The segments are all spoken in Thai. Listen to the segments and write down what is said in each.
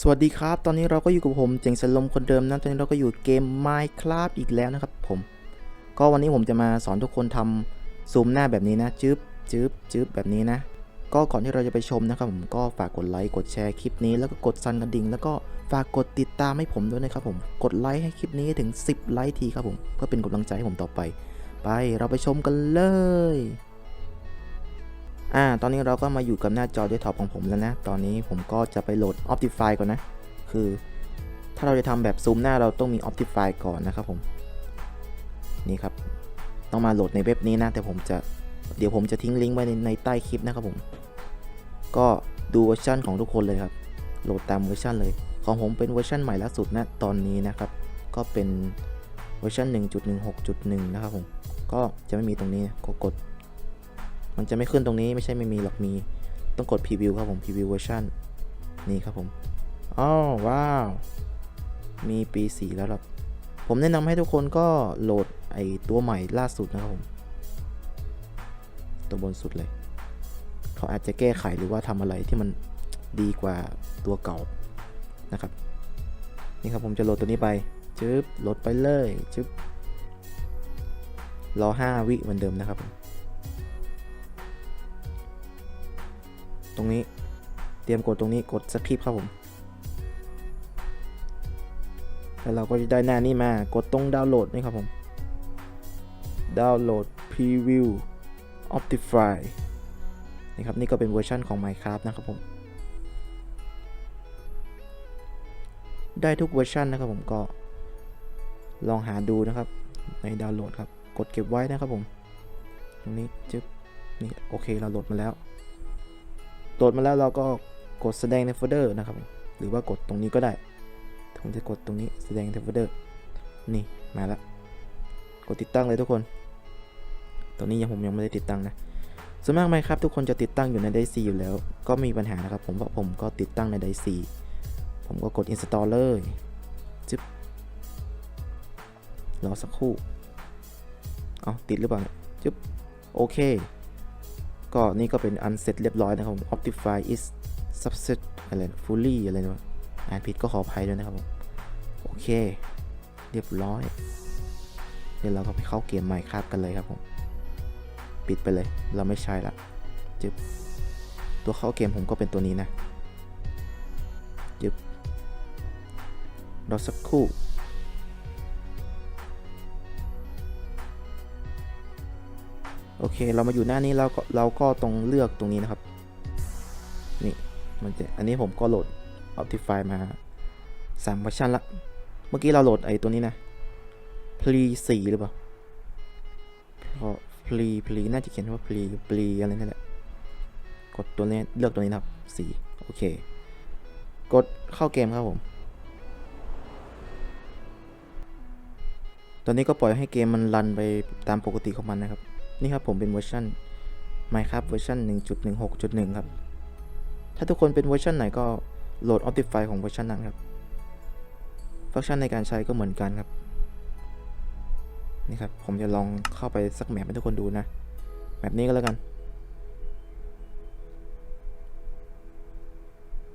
สวัสดีครับ ตอนนี้เราก็อยู่กับผมเจ๋งสลมคนเดิมนะ ตอนนี้เราก็อยู่เกม Minecraft อีกแล้วนะครับผม ก็วันนี้ผมจะมาสอนทุกคนทำซูมหน้าแบบนี้นะ จึ๊บจึ๊บจึ๊บแบบนี้นะ ก็ก่อนที่เราจะไปชมนะครับผมก็ฝากกดไลค์ กดแชร์คลิปนี้ แล้วก็กดสั่นกระดิ่ง แล้วก็ฝากกดติดตามให้ผมด้วยนะครับผม กดไลค์ให้คลิปนี้ถึง 10 ไลค์ทีครับผม เพื่อเป็นกำลังใจให้ผมต่อไป ไป เราไปชมกันเลย อ่า ตอนนี้เราก็มาอยู่กับหน้าจอเดสก์ท็อปของผมแล้วนะ ตอนนี้ผมก็จะไปโหลด Optify ก่อนนะ คือถ้าเราจะทำแบบซูมหน้าเราต้องมี Optify ก่อนนะครับผม นี่ครับ ต้องมาโหลดในเว็บนี้นะ แต่ผมจะ เดี๋ยวผมจะทิ้งลิงก์ไว้ในในใต้คลิปนะครับผม ก็ดูเวอร์ชันของทุกคนเลยครับ โหลดตามเวอร์ชันเลย ของผมเป็นเวอร์ชันใหม่ล่าสุดนะตอนนี้นะครับ ก็เป็นเวอร์ชัน1.16.1 นะครับผม ก็จะไม่มีตรงนี้ก็กด มันจะไม่ขึ้นตรงนี้ไม่ใช่ไม่มีหรอกมีต้องกดพรีวิวครับผมพรีวิวเวอร์ชันนี่ครับผมอ้าวว้าว มีปี 4 แล้วครับผมแนะนำให้ทุกคนก็โหลดไอตัวใหม่ล่าสุดนะครับผม ตัวบนสุดเลย เขาอาจจะแก้ไขหรือว่าทำอะไรที่มันดีกว่าตัวเก่านะครับ นี่ครับผมจะโหลดตัวนี้ไปจึ๊บโหลดไปเลยจึ๊บรอ 5 วิเหมือนเดิมนะครับผม ตรงนี้ เตรียมกดตรงนี้กดสคริปครับผม แล้วเราก็จะได้หน้านี้มากดตรงดาวน์โหลดนี่ครับผมดาวน์โหลด Preview Optify นี่ครับนี่ก็เป็นเวอร์ชันของ Minecraft นะครับผม ได้ทุกเวอร์ชันนะครับผมก็ลองหาดูนะครับ ในดาวน์โหลดครับ กดเก็บไว้นะครับผม ตรงนี้จึ๊บนี่โอเคเราโหลดมาแล้ว โหลดมาแล้วเราก็กดแสดงในโฟลเดอร์นะครับ หรือว่ากดตรงนี้ก็ได้ผมจะกดตรงนี้แสดงในโฟลเดอร์นี่มาแล้วกดติดตั้งเลยทุกคนตรงนี้ยังผมยังไม่ได้ติดตั้งนะส่วนมากไหมครับทุกคนจะติดตั้งอยู่ในไดซีอยู่แล้ว ก็มีปัญหานะครับ ผมเพราะผมก็ติดตั้งในไดซีผมก็กด install เลยจึ๊บรอสักครู่ เอาติดหรือเปล่าจึ๊บโอเค ก็นี่ก็เป็นอันเสร็จเรียบร้อยนะครับผม Optify is subset อะไร fully อะไรนะอ่านผิดก็ขออภัยด้วยนะครับผมโอเค เรียบร้อย เดี๋ยวเราก็ไปเข้าเกมใหม่ครับกันเลยครับผม ปิดไปเลย เราไม่ใช่ละจึบตัวเข้าเกมผมก็เป็นตัวนี้นะจึบรอสักครู่ โอเค เรามาอยู่หน้านี้เราก็เราก็ตรงเลือกตรงนี้นะครับ นี่มันจะอันนี้ผมก็โหลด Optify มาสามเวอร์ชันละ เมื่อกี้เราโหลดไอ้ตัวนี้นะ Plea 4หรือเปล่าก็ Plea Plea น่าจะเขียนว่า Plea Plea อะไรนั่นแหละ กดตัวนี้เลือกตัวนี้นะครับ4โอเค กดเข้าเกมครับผมตอนนี้ก็ปล่อยให้เกมมันรันไปตามปกติของมันนะครับ นี่ครับผมเป็นเวอร์ชัน Minecraft เวอร์ชัน1.16.1 ครับ ถ้าทุกคนเป็นเวอร์ชันไหนก็โหลด Optify ของเวอร์ชันนั้นครับ ฟังก์ชันในการใช้ก็เหมือนกันครับ นี่ครับ ผมจะลองเข้าไปสักแมปให้ทุกคนดูนะแบบนี้ก็แล้วกัน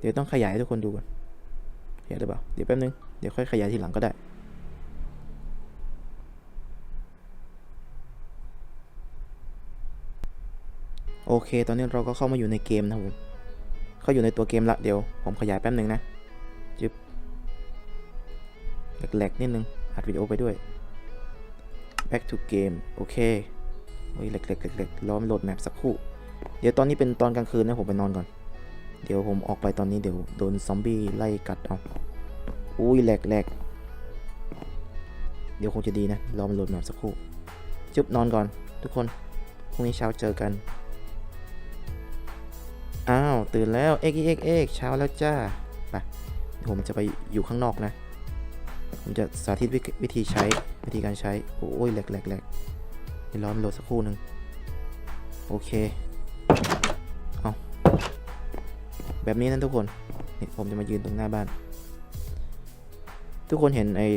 เดี๋ยวต้องขยายให้ทุกคนดูก่อนขยายได้เปล่า เดี๋ยวแป๊บนึง เดี๋ยวค่อยขยายทีหลังก็ได้ โอเค ตอนนี้เราก็เข้ามาอยู่ในเกมนะครับผม เข้าอยู่ในตัวเกมละเดี๋ยวผมขยายแป๊บนึงนะจึ๊บแหลกๆนิดนึงอัดวิดีโอไปด้วย back to game โอเคโอ้ยแหลกๆแหลกๆรอมโหลดแมปสักครู่ เดี๋ยวตอนนี้เป็นตอนกลางคืนนะผมไปนอนก่อน เดี๋ยวผมออกไปตอนนี้เดี๋ยวโดนซอมบี้ไล่กัดเอาอุ้ยแหลกแลกเดี๋ยวคงจะดีนะรอมโหลดแมปสักครู่ จุ๊บนอนก่อน ทุกคนพรุ่งนี้เช้าเจอกัน ตื่นแล้วเอ็กเอ็กเอ็กเช้าแล้วจ้าไปผมจะไปอยู่ข้างนอกนะ ผมจะสาธิตวิวิธีใช้วิธีการใช้ โอ้ยแหลกแหลกแหลกเดี๋ยวรอมันโหลดสักครู่หนึ่งโอเค เอาแบบนี้นะทุกคนนี่ผมจะมายืนตรงหน้าบ้าน ทุกคนเห็นไอ้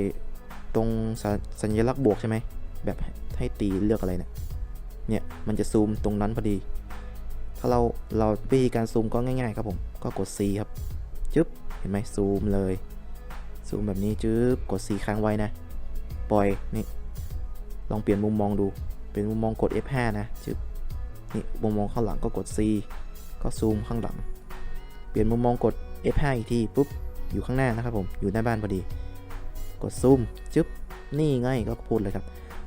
ตรงสสัญลักษณ์บวกใช่ไหม แบบให้ตีเลือกอะไรเนะี่ย เนี่ย มันจะซูมตรงนั้นพอดี ถ้าเราเราวิธีการซูมก็ง่ายๆครับผมก็กด C ครับจึ๊บเห็นไหมซูมเลย ซูมแบบนี้จื๊บกด C ค้างไว้นะ ปล่อยนี่ลองเปลี่ยนมุมมองดู เป็นมุมมองกด F5 นะจึ๊บนี่มุมมองข้างหลังก็กด C ก็ซูมข้างหลัง เปลี่ยนมุมมองกด F5 อีกทีปุ๊บอยู่ข้างหน้านะครับผมอยู่หน้าบ้านพอดี กดซูมจึ๊บนี่ไงก็พูดเลยครับ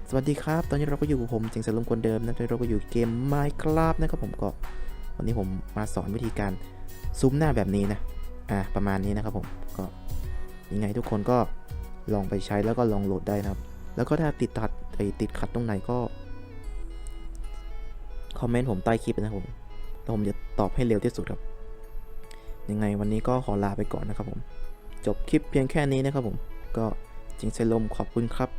สวัสดีครับ ตอนนี้เราก็อยู่กับผมเจงสลมคนเดิมนะตอนนี้เราก็อยู่เกม Minecraft นะครับผมก็ วันนี้ผมมาสอนวิธีการซูมหน้าแบบนี้นะอ่าประมาณนี้นะครับผมก็ยังไงทุกคนก็ลองไปใช้แล้วก็ลองโหลดได้นะครับ แล้วก็ถ้าติดตัดไอติดขัดตรงไหนก็คอมเมนต์ผมใต้คลิปนะครับผมแล้วผมจะตอบให้เร็วที่สุดครับ ยังไงวันนี้ก็ขอลาไปก่อนนะครับผม จบคลิปเพียงแค่นี้นะครับผม ก็จิงเซลมขอบคุณครับ